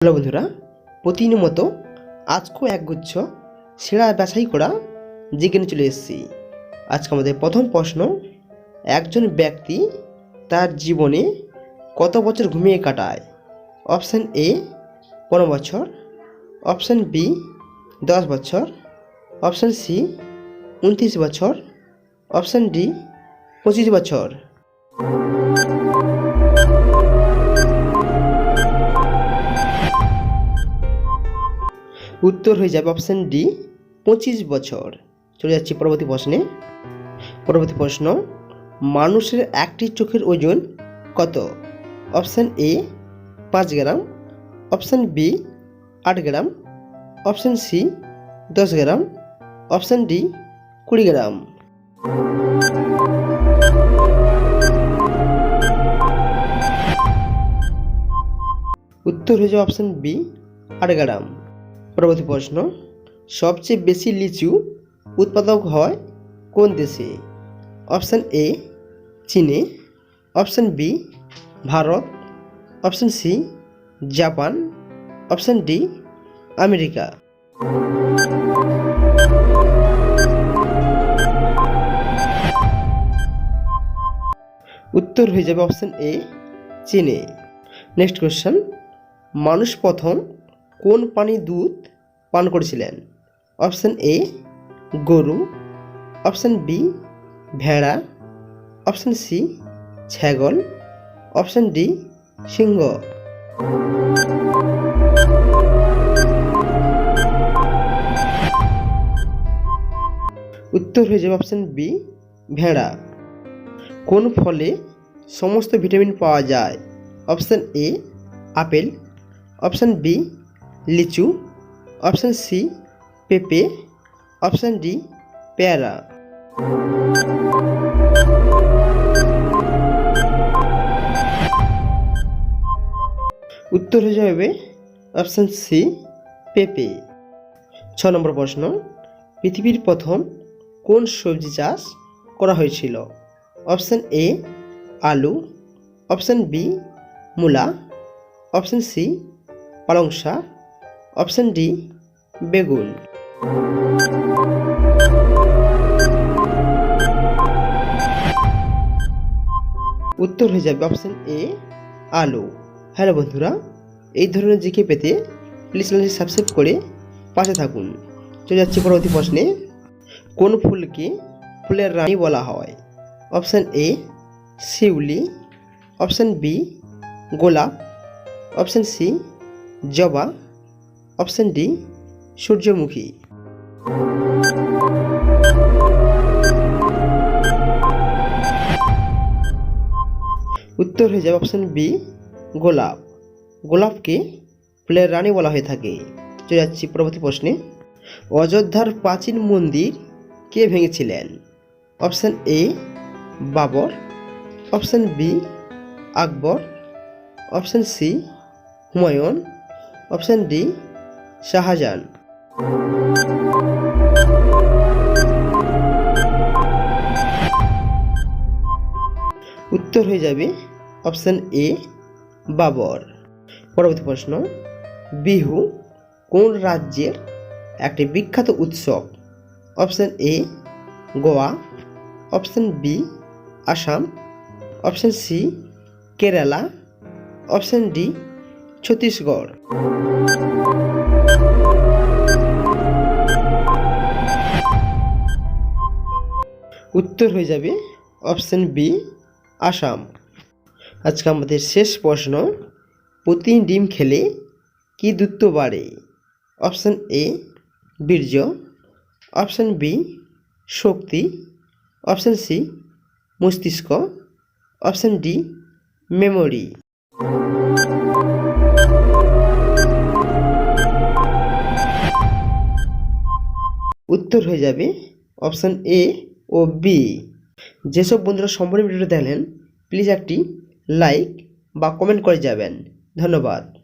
Hello বন্ধুরা, প্রতিদিনের মতো আজকেও একগুচ্ছ সেরা বাছাই করা জিজ্ঞেনে চলে এসেছি। আজকে আমাদের প্রথম প্রশ্ন, একজন ব্যক্তি তার জীবনে কত বছর ঘুমিয়ে কাটায়? অপশান এ পনেরো বছর। অপশান বি দশ বছর। অপশান সি উনত্রিশ বছর। অপশান ডি পঁচিশ বছর। উত্তর হয়ে যাবে অপশান ডি পঁচিশ বছর। চলে যাচ্ছি পরবর্তী প্রশ্নে। পরবর্তী প্রশ্ন, মানুষের একটি চোখের ওজন কত? অপশান এ পাঁচ গ্রাম। অপশান বি আট গ্রাম। অপশান সি দশ গ্রাম। অপশান ডি কুড়ি গ্রাম। উত্তর হয়ে যাবে অপশান বি আট গ্রাম। পরবর্তী প্রশ্ন, সবচেয়ে বেশি লিচু উৎপাদক হয় কোন দেশে? অপশান এ, চীনে। Option B, Bharat. Option C, Japan. Option D, America. উত্তর হয়ে যাবে অপশান এ, চীনে। নেক্সট কোয়েশ্চেন মানুষ প্রথম কোন পানি দুধ পান করেছিলেন? অপশান এ, গরু। অপশান বি, ভেড়া। অপশান সি, ছাগল। অপশান ডি, সিংহ। উত্তর হয়ে যাবে অপশান বি, ভেড়া। কোন ফলে সমস্ত ভিটামিন পাওয়া যায়? Option A, apple. Option B লিচু, অপশান সি, পেঁপে, অপশান ডি, পেয়ারা। উত্তর হয়ে যাবে অপশান সি, পেঁপে। ছ নম্বর প্রশ্ন, পৃথিবীর প্রথম কোন সবজি চাষ করা হয়েছিল? অপশান এ, আলু, অপশান বি, মূলা, অপশান সি পালং শাক অপশান ডি, বেগুন। উত্তর হয়ে যাবে অপশান এ, আলু। হ্যালো বন্ধুরা, এই ধরনের জিকে পেতে প্লিজ চ্যানেলটি সাবস্ক্রাইব করে পাশে থাকুন। চলে যাচ্ছে পরবর্তী প্রশ্নে। কোন ফুলকে ফুলের রানী বলা হয়? অপশান এ, শিউলি। অপশান বি, গোলাপ। অপশান সি, জবা। অপশান ডি, সূর্যমুখী। উত্তর হয়ে যাবে অপশান বি, গোলাপ। গোলাপকে ফুলের রানী বলা হয়ে থাকে। চলে যাচ্ছি পরবর্তী প্রশ্নে। অযোধ্যার প্রাচীন মন্দির কে ভেঙেছিলেন? Option A, Babar. Option B, Akbar. Option C, Humayun. Option D Shahjahan উত্তর হয়ে যাবে অপশান এ বাবর। পরবর্তী প্রশ্ন, বিহু কোন রাজ্যের একটি বিখ্যাত উৎসব? Option A Goa. Option B Assam. Option C Kerala. Option D Chhattisgarh. উত্তর হয়ে যাবে অপশান বি, আসাম। আজকে আমাদের শেষ প্রশ্ন, প্রতিদিন ডিম খেলে কি দ্রুত বাড়ে? অপশান এ, বীর্য। অপশান বি, শক্তি। অপশান সি, মস্তিষ্ক। Option D, memory. উত্তর হয়ে যাবে অপশান এ ও বি। যেসব বন্ধুরা সম্পূর্ণ ভিডিওটা দেখলেন প্লিজ একটি লাইক বা কমেন্ট করে যাবেন। ধন্যবাদ।